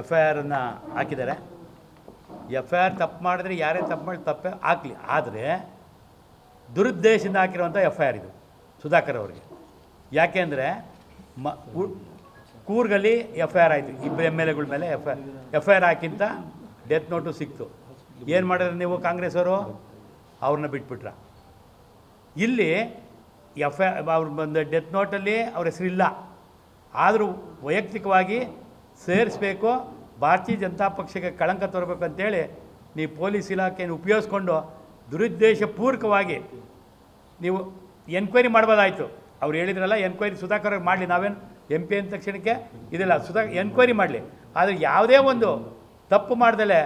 F I ಆರನ್ನು ಹಾಕಿದ್ದಾರೆ. F I R ತಪ್ಪು ಮಾಡಿದ್ರೆ ಯಾರೇ ತಪ್ಪು ಮಾಡಿ ತಪ್ಪೇ ಹಾಕಲಿ ಆದರೆ ದುರುದ್ದೇಶದಿಂದ ಹಾಕಿರುವಂಥ ಎಫ್ ಐ ಆರ್ ಇದು, ಸುಧಾಕರ್ ಅವರಿಗೆ. ಯಾಕೆಂದರೆ ಮ ಕೂರ್ಗಲ್ಲಿ ಎಫ್ ಐ ಆರ್ ಆಯಿತು. ಇಬ್ಬರು ಎಂ ಎಲ್ ಎಗಳ ಮೇಲೆ F I F I R ಹಾಕಿಂತ death note ಸಿಕ್ತು. ಏನು ಮಾಡಿದ್ರೆ ನೀವು ಕಾಂಗ್ರೆಸ್ ಅವರು? ಅವ್ರನ್ನ ಬಿಟ್ಬಿಟ್ರ. ಇಲ್ಲಿ ಎಫ್ ಐ ಅವ್ರು ಬಂದು ಡೆತ್ ನೋಟಲ್ಲಿ ಅವ್ರ ಹೆಸರಿಲ್ಲ ಆದರೂ ವೈಯಕ್ತಿಕವಾಗಿ ಸೇರಿಸ್ಬೇಕು, ಭಾರತೀಯ ಜನತಾ ಪಕ್ಷಕ್ಕೆ ಕಳಂಕ ತರಬೇಕು ಅಂತೇಳಿ ನೀವು ಪೊಲೀಸ್ ಇಲಾಖೆಯನ್ನು ಉಪಯೋಗಿಸ್ಕೊಂಡು ದುರುದ್ದೇಶಪೂರ್ವಕವಾಗಿ ನೀವು ಎನ್ಕ್ವೈರಿ ಮಾಡ್ಬೋದಾಯಿತು. ಅವ್ರು ಹೇಳಿದ್ರಲ್ಲ, ಎನ್ಕ್ವೈರಿ ಸುಧಾಕರ್ ಮಾಡಲಿ, ನಾವೇನು ಎಂ ಪಿ ಅಂದ ತಕ್ಷಣಕ್ಕೆ? ಇದೆಲ್ಲ, ಸುಧಾ, ಎನ್ಕ್ವೈರಿ ಮಾಡಲಿ. ಆದರೆ ಯಾವುದೇ ಒಂದು ತಪ್ಪು ಮಾಡ್ದಲೇ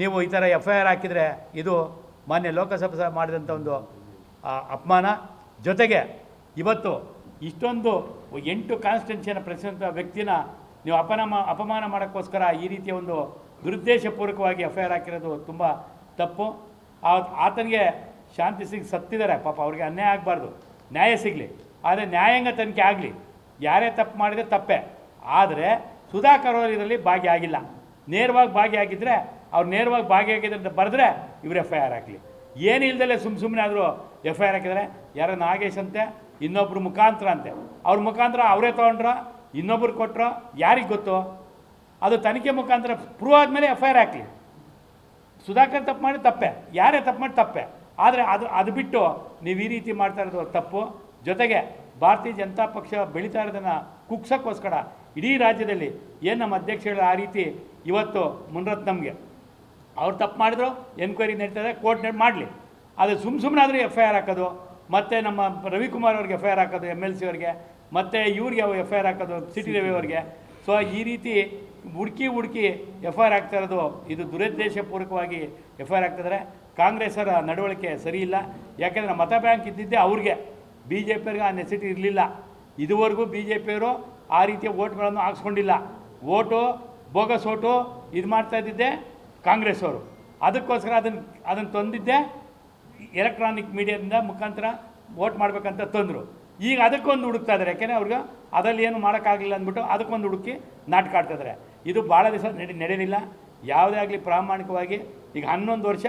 ನೀವು ಈ ಥರ ಎಫ್ ಐ ಆರ್ ಹಾಕಿದರೆ ಇದು ಮಾನ್ಯ ಲೋಕಸಭೆ ಮಾಡಿದಂಥ ಒಂದು ಅಪಮಾನ. ಜೊತೆಗೆ ಇವತ್ತು ಇಷ್ಟೊಂದು ಎಂಟು ಕಾನ್ಸ್ಟಿಟ್ಯೂನ್ಸಿಯನ್ನು ಪ್ರತಿನಿಧಿಸಿದ ವ್ಯಕ್ತಿನ ನೀವು ಅಪನಮ, ಅಪಮಾನ ಮಾಡೋಕ್ಕೋಸ್ಕರ ಈ ರೀತಿಯ ಒಂದು ದುರುದ್ದೇಶಪೂರ್ವಕವಾಗಿ ಎಫ್ ಐ ಆರ್ ಹಾಕಿರೋದು ತುಂಬ ತಪ್ಪು. ಆತನಿಗೆ ಶಾಂತಿ ಸಿಗ್, ಸತ್ತಿದ್ದಾರೆ. ಪಾಪ ಅವ್ರಿಗೆ ಅನ್ಯಾಯ ಆಗಬಾರ್ದು. ನ್ಯಾಯ ಸಿಗಲಿ. ಆದರೆ ನ್ಯಾಯಾಂಗ ತನಿಖೆ ಆಗಲಿ. ಯಾರೇ ತಪ್ಪು ಮಾಡಿದರೆ ತಪ್ಪೇ. ಆದರೆ ಸುಧಾಕರ್ ಅವರು ಇದರಲ್ಲಿ ಭಾಗಿಯಾಗಿಲ್ಲ ನೇರವಾಗಿ ಭಾಗಿಯಾಗಿದ್ದರೆ ಅವ್ರು ನೇರವಾಗಿ ಭಾಗಿಯಾಗಿದ್ದಾರೆ ಅಂತ ಬರೆದ್ರೆ ಇವ್ರು ಎಫ್ ಐ ಆರ್ ಹಾಕಲಿ. ಏನು ಇಲ್ದಲೆ ಸುಮ್ಮ ಸುಮ್ಮನೆ ಆದರೂ ಎಫ್ ಐ ಆರ್ ಹಾಕಿದರೆ, ಯಾರೋ ನಾಗೇಶ್ ಅಂತೆ ಇನ್ನೊಬ್ಬರು ಮುಖಾಂತರ ಅಂತೆ. ಅವ್ರ ಮುಖಾಂತರ ಅವರೇ ತೊಗೊಂಡ್ರ ಇನ್ನೊಬ್ರು ಕೊಟ್ಟರು ಯಾರಿಗೆ ಗೊತ್ತು ಅದು ತನಿಖೆ ಮುಖಾಂತರ ಪ್ರೂವ್ ಆದಮೇಲೆ ಎಫ್ ಐ ಆರ್ ಹಾಕಲಿ. ಸುಧಾಕರ್ ತಪ್ಪು ಮಾಡಿ ತಪ್ಪೆ, ಯಾರೇ ತಪ್ಪು ಮಾಡಿ ತಪ್ಪೆ. ಆದರೆ ಅದು ಅದು ಬಿಟ್ಟು ನೀವು ಈ ರೀತಿ ಮಾಡ್ತಾ ಇರೋದು ತಪ್ಪು. ಜೊತೆಗೆ ಭಾರತೀಯ ಜನತಾ ಪಕ್ಷ ಬೆಳೀತಾ ಇರೋದನ್ನು ಕುಗ್ಸೋಕ್ಕೋಸ್ಕರ ಇಡೀ ರಾಜ್ಯದಲ್ಲಿ ಏನು ನಮ್ಮ ಅಧ್ಯಕ್ಷಗಳು ಆ ರೀತಿ ಇವತ್ತು ಮುನ್ರತ್ನಮ್ಗೆ ಅವ್ರು ತಪ್ಪು ಮಾಡಿದ್ರು, ಎನ್ಕ್ವೈರಿ ನಡೀತದೆ ಕೋರ್ಟ್ ಮಾಡಲಿ. ಆದರೆ ಸುಮ್ಮ ಸುಮ್ಮನೆ ಆದರೂ ಎಫ್ ಐ ಆರ್ ಹಾಕೋದು, ಮತ್ತು ನಮ್ಮ ರವಿಕುಮಾರ್ ಅವ್ರಿಗೆ ಎಫ್ ಐ ಆರ್ ಹಾಕೋದು, ಎಂ ಎಲ್ ಸಿ ಅವ್ರಿಗೆ ಮತ್ತು ಇವ್ರಿಗೆ ಎಫ್ ಐ ಆರ್ ಹಾಕೋದು ಸಿಟಿ ರವಿ ಅವ್ರಿಗೆ ಸೊ ಈ ರೀತಿ ಹುಡುಕಿ ಹುಡುಕಿ ಎಫ್ ಐ ಆರ್ ಆಗ್ತಾ ಇರೋದು ಇದು ದುರುದ್ದೇಶಪೂರ್ವಕವಾಗಿ ಎಫ್ ಐ ಆರ್ ಆಗ್ತಿದ್ದಾರೆ ಕಾಂಗ್ರೆಸ್ಸರ ನಡವಳಿಕೆ ಸರಿ ಇಲ್ಲ. ಯಾಕೆಂದರೆ ಮತ ಬ್ಯಾಂಕ್ ಇದ್ದಿದ್ದೇ ಅವ್ರಿಗೆ. ಬಿ ಜೆ ಪಿಯವ್ರಿಗೆ ಆ ನೆಸಿಟಿ ಇರಲಿಲ್ಲ. ಇದುವರೆಗೂ ಬಿ ಜೆ ಪಿಯವರು ಆ ರೀತಿಯ ಓಟ್ಗಳನ್ನು ಹಾಕ್ಸ್ಕೊಂಡಿಲ್ಲ. ಓಟು ಬೋಗಸ್ ಓಟು ಇದು ಮಾಡ್ತಾ ಇದ್ದಿದ್ದೆ ಕಾಂಗ್ರೆಸ್ ಅವರು ಅದಕ್ಕೋಸ್ಕರ ಅದನ್ನು ಅದನ್ನು ತಂದಿದ್ದೆ ಎಲೆಕ್ಟ್ರಾನಿಕ್ ಮೀಡಿಯಾದಿಂದ ಮುಖಾಂತರ ವೋಟ್ ಮಾಡಬೇಕಂತ ತಂದರು. ಈಗ ಅದಕ್ಕೊಂದು ಹುಡುಕ್ತಾ ಇದ್ದಾರೆ. ಯಾಕೆಂದರೆ ಅವ್ರಿಗೆ ಅದರಲ್ಲಿ ಏನು ಮಾಡೋಕ್ಕಾಗಲಿಲ್ಲ ಅಂದ್ಬಿಟ್ಟು ಅದಕ್ಕೊಂದು ಹುಡುಕಿ ನಾಟಕ ಆಡ್ತಿದ್ದಾರೆ ಇದು ಭಾಳ ದಿವಸ ನಡೆ ನಡೆಯಲಿಲ್ಲ ಯಾವುದೇ ಆಗಲಿ ಪ್ರಾಮಾಣಿಕವಾಗಿ ಈಗ ಹನ್ನೊಂದು ವರ್ಷ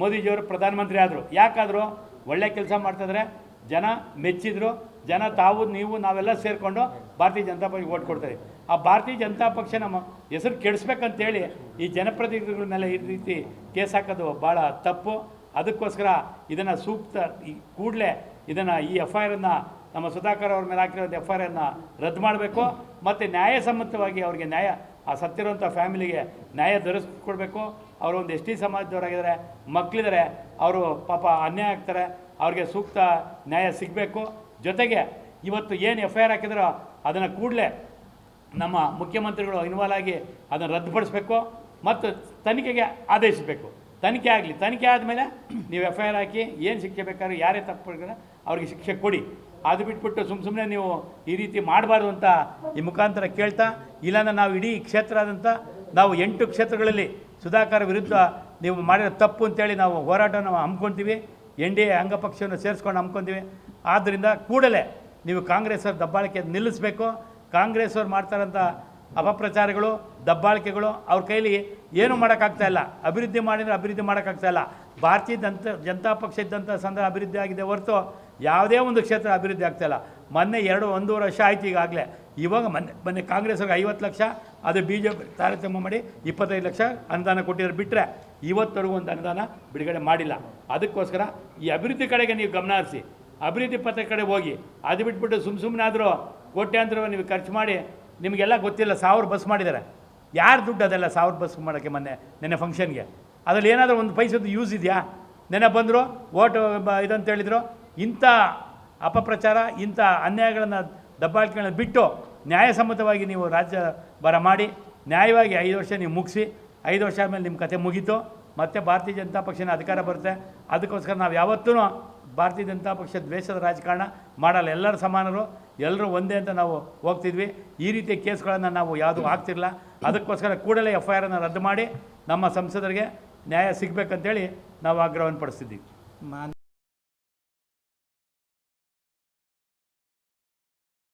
ಮೋದಿಜಿಯವರು ಪ್ರಧಾನಮಂತ್ರಿ ಆದರು. ಯಾಕಾದರೂ ಒಳ್ಳೆ ಕೆಲಸ ಮಾಡ್ತಿದ್ರೆ ಜನ ಮೆಚ್ಚಿದ್ರು. ಜನ ತಾವು, ನೀವು, ನಾವೆಲ್ಲ ಸೇರಿಕೊಂಡು ಭಾರತೀಯ ಜನತಾ ಪಕ್ಷ ಓಟ್ ಕೊಡ್ತಾರೆ ಆ ಭಾರತೀಯ ಜನತಾ ಪಕ್ಷ ನಮ್ಮ ಹೆಸರು ಕೆಡಿಸ್ಬೇಕಂತೇಳಿ ಈ ಜನಪ್ರತಿನಿಧಿಗಳ ಮೇಲೆ ಈ ರೀತಿ ಕೇಸ್ ಹಾಕೋದು ಭಾಳ ತಪ್ಪು. ಅದಕ್ಕೋಸ್ಕರ ಇದನ್ನು ಸೂಕ್ತ ಈ ಕೂಡಲೇ ಇದನ್ನು ಈ ಎಫ್ ಐ ಆರನ್ನು ನಮ್ಮ ಸುಧಾಕರ್ ಅವ್ರ ಮೇಲೆ ಹಾಕಿರೋ ಎಫ್ ಐ ಆರನ್ನು ರದ್ದು ಮಾಡಬೇಕು. ಮತ್ತು ನ್ಯಾಯಸಮ್ಮತವಾಗಿ ಅವ್ರಿಗೆ ನ್ಯಾಯ, ಆ ಸತ್ತಿರುವಂಥ ಫ್ಯಾಮಿಲಿಗೆ ನ್ಯಾಯ ದೊರಕಿಸ್ಕೊಡ್ಬೇಕು ಅವರು ಒಂದು ಎಸ್ ಟಿ ಸಮಾಜದವರಾಗಿದ್ದಾರೆ, ಮಕ್ಕಳಿದ್ದಾರೆ, ಅವರು ಪಾಪ ಅನ್ಯಾಯ ಆಗ್ತಾರೆ, ಅವ್ರಿಗೆ ಸೂಕ್ತ ನ್ಯಾಯ ಸಿಗಬೇಕು. ಜೊತೆಗೆ ಇವತ್ತು ಏನು ಎಫ್ ಐ ಆರ್ ಹಾಕಿದ್ರೋ ಅದನ್ನು ಕೂಡಲೇ ನಮ್ಮ ಮುಖ್ಯಮಂತ್ರಿಗಳು ಇನ್ವಾಲ್ವ್ ಆಗಿ ಅದನ್ನು ರದ್ದುಪಡಿಸ್ಬೇಕು ಮತ್ತು ತನಿಖೆಗೆ ಆದೇಶಿಸಬೇಕು. ತನಿಖೆ ಆಗಲಿ, ತನಿಖೆ ಆದಮೇಲೆ ನೀವು ಎಫ್ ಐ ಆರ್ ಹಾಕಿ ಏನು ಶಿಕ್ಷೆ ಬೇಕಾದ್ರೂ, ಯಾರೇ ತಪ್ಪು ಅವ್ರಿಗೆ ಶಿಕ್ಷೆ ಕೊಡಿ. ಅದು ಬಿಟ್ಬಿಟ್ಟು ಸುಮ್ಮ ಸುಮ್ಮನೆ ನೀವು ಈ ರೀತಿ ಮಾಡಬಾರ್ದು ಅಂತ ಈ ಮುಖಾಂತರ ಕೇಳ್ತಾ, ಇಲ್ಲಾಂದ್ರೆ ನಾವು ಇಡೀ ಕ್ಷೇತ್ರ ಆದಂಥ ನಾವು ಎಂಟು ಕ್ಷೇತ್ರಗಳಲ್ಲಿ ಸುಧಾಕರ್ ವಿರುದ್ಧ ನೀವು ಮಾಡಿರೋ ತಪ್ಪು ಅಂತೇಳಿ ನಾವು ಹೋರಾಟವನ್ನು ಹಮ್ಕೊತೀವಿ ಎನ್ ಡಿ ಎ ಅಂಗಪಕ್ಷವನ್ನು ಸೇರಿಸ್ಕೊಂಡು ಹಮ್ಮಿಕೊತೀವಿ. ಆದ್ದರಿಂದ ಕೂಡಲೇ ನೀವು ಕಾಂಗ್ರೆಸ್ ಅವ್ರ ದಬ್ಬಾಳಿಕೆ ನಿಲ್ಲಿಸಬೇಕು. ಕಾಂಗ್ರೆಸ್ ಅವ್ರು ಮಾಡ್ತಾರಂಥ ಅಪಪ್ರಚಾರಗಳು, ದಬ್ಬಾಳಿಕೆಗಳು ಅವ್ರ ಕೈಲಿ ಏನೂ ಮಾಡೋಕ್ಕಾಗ್ತಾ ಇಲ್ಲ. ಅಭಿವೃದ್ಧಿ ಮಾಡಿದರೆ ಅಭಿವೃದ್ಧಿ ಮಾಡೋಕ್ಕಾಗ್ತಾ ಇಲ್ಲ. ಭಾರತೀಯ ಜನತಾ ಜನತಾ ಪಕ್ಷ ಇದ್ದಂಥ ಸಂದರ್ಭ ಅಭಿವೃದ್ಧಿ ಆಗಿದೆ ಹೊರತು ಯಾವುದೇ ಒಂದು ಕ್ಷೇತ್ರ ಅಭಿವೃದ್ಧಿ ಆಗ್ತಾಯಿಲ್ಲ ಮೊನ್ನೆ ಎರಡು ಒಂದೂವರೆ ವರ್ಷ ಆಯ್ತು ಈಗಾಗಲೇ. ಇವಾಗ ಮೊನ್ನೆ ಮೊನ್ನೆ ಕಾಂಗ್ರೆಸ್ ಅವ್ರಿಗೆ ಐವತ್ತು ಲಕ್ಷ, ಅದು ಬಿ ಜೆ ಪಿ ತಾರತಮ್ಯ ಮಾಡಿ ಇಪ್ಪತ್ತೈದು ಲಕ್ಷ ಅನುದಾನ ಕೊಟ್ಟಿದ್ದಾರೆ. ಬಿಟ್ಟರೆ ಇವತ್ತರೆಗೂ ಒಂದು ಅನುದಾನ ಬಿಡುಗಡೆ ಮಾಡಿಲ್ಲ. ಅದಕ್ಕೋಸ್ಕರ ಈ ಅಭಿವೃದ್ಧಿ ಕಡೆಗೆ ನೀವು ಗಮನ ಹರಿಸಿ. ಅಭಿವೃದ್ಧಿ ಪತ್ರ ಕಡೆ ಹೋಗಿ. ಅದು ಬಿಟ್ಬಿಟ್ಟು ಸುಮ್ಮ ಸುಮ್ಮನೆ ಆದರೂ ಕೋಟ್ಯಾಂತರ ನೀವು ಖರ್ಚು ಮಾಡಿ, ನಿಮಗೆಲ್ಲ ಗೊತ್ತಿಲ್ಲ, ಸಾವಿರ ಬಸ್ ಮಾಡಿದ್ದಾರೆ. ಯಾರು ದುಡ್ಡು ಅದೆಲ್ಲ ಸಾವಿರ ಬಸ್ ಮಾಡೋಕ್ಕೆ ಮೊನ್ನೆ, ನೆನ್ನೆ ಫಂಕ್ಷನ್ಗೆ ಅದರಲ್ಲಿ ಏನಾದರೂ ಒಂದು ಪೈಸದ್ದು ಯೂಸ್ ಇದೆಯಾ? ನೆನೆ ಬಂದರು, ಓಟು ಇದಂತ ಹೇಳಿದರು, ಇಂಥ ಅಪಪ್ರಚಾರ, ಇಂಥ ಅನ್ಯಾಯಗಳನ್ನು ದಬ್ಬಾಳಿಕೆಗಳನ್ನ ಬಿಟ್ಟು ನ್ಯಾಯಸಮ್ಮತವಾಗಿ ನೀವು ರಾಜ್ಯ ಬರ ಮಾಡಿ, ನ್ಯಾಯವಾಗಿ ಐದು ವರ್ಷ ನೀವು ಮುಗಿಸಿ, ಐದು ವರ್ಷ ಆದಮೇಲೆ ನಿಮ್ಮ ಕತೆ ಮುಗೀತು, ಮತ್ತೆ ಭಾರತೀಯ ಜನತಾ ಪಕ್ಷನ ಅಧಿಕಾರ ಬರುತ್ತೆ. ಅದಕ್ಕೋಸ್ಕರ ನಾವು ಯಾವತ್ತೂ ಭಾರತೀಯ ಜನತಾ ಪಕ್ಷ ದ್ವೇಷದ ರಾಜಕಾರಣ ಮಾಡಲ್ಲ. ಎಲ್ಲರೂ ಸಮಾನರು, ಎಲ್ಲರೂ ಒಂದೇ ಅಂತ ನಾವು ಹೋಗ್ತಿದ್ವಿ. ಈ ರೀತಿಯ ಕೇಸ್ಗಳನ್ನು ನಾವು ಯಾವುದೂ ಹಾಕ್ತಿರಲ್ಲ ಅದಕ್ಕೋಸ್ಕರ ಕೂಡಲೇ ಎಫ್ ಐ ಆರನ್ನು ರದ್ದು ಮಾಡಿ ನಮ್ಮ ಸಂಸದರಿಗೆ ನ್ಯಾಯ ಸಿಗಬೇಕಂತೇಳಿ ನಾವು ಆಗ್ರಹವನ್ನು ಪಡಿಸ್ತಿದ್ದೀವಿ.